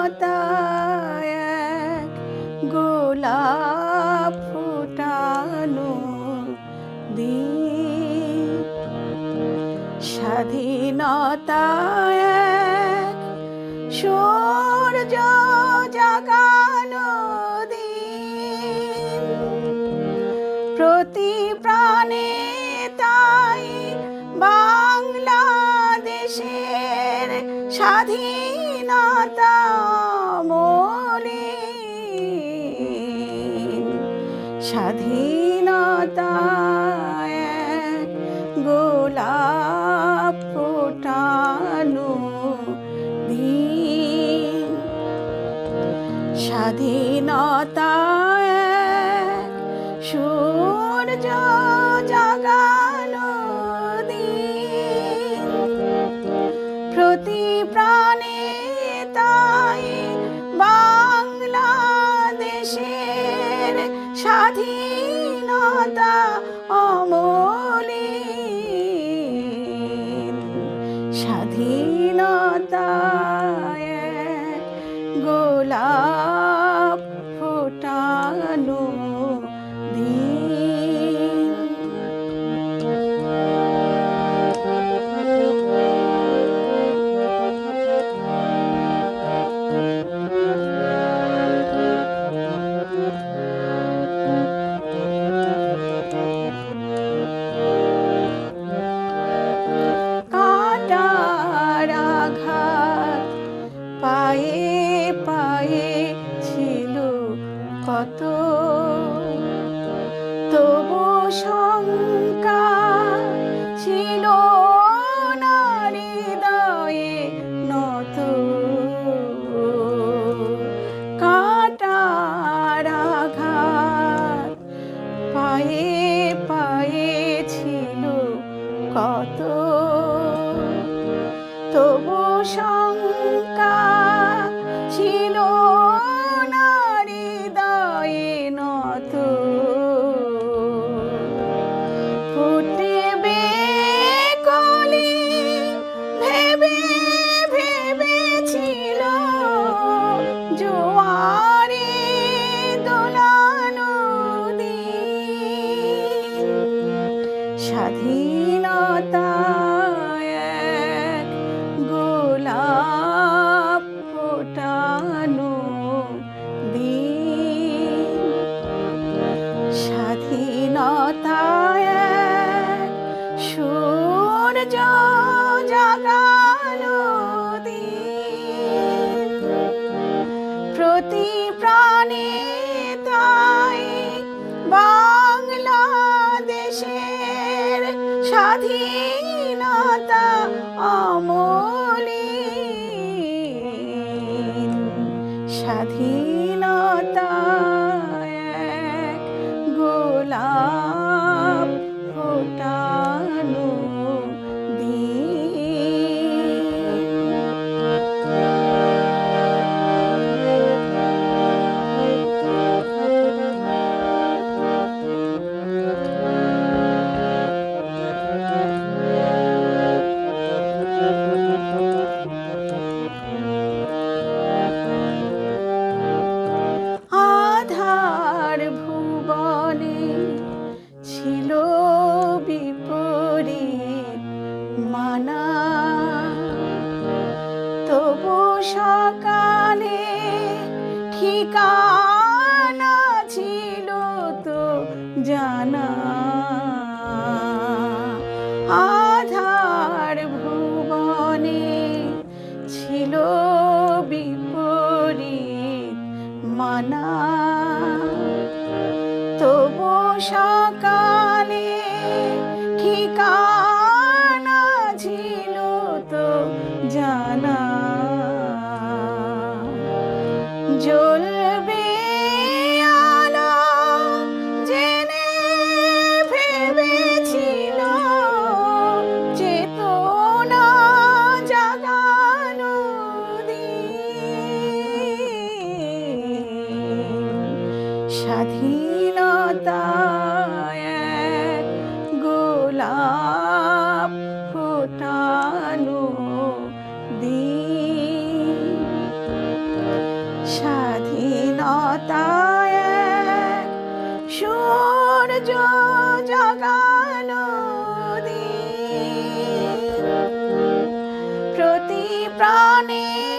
স্বাধীনতা এক গোলাপ ফোটানো দিন স্বাধীনতা এক সূর্য জাগানো দিন প্রতি প্রাণে তাই বাংলাদেশের স্বাধীনতা স্বাধীনতা গোলাপ ফোটানো স্বাধীনতা সূর্য জাগানো দিন। প্রতি প্রাণে তাই বাংলাদেশের স্বাধীনতা অমলি স্বাধীনতা কত তবু শঙ্কা স্বাধীনতা অমলিন স্বাধীনতা কাল স্বাধীনতা গোলাপ ফোটানো দিন। স্বাধীনতা সূর্য জগানো দিন। প্রতি প্রাণী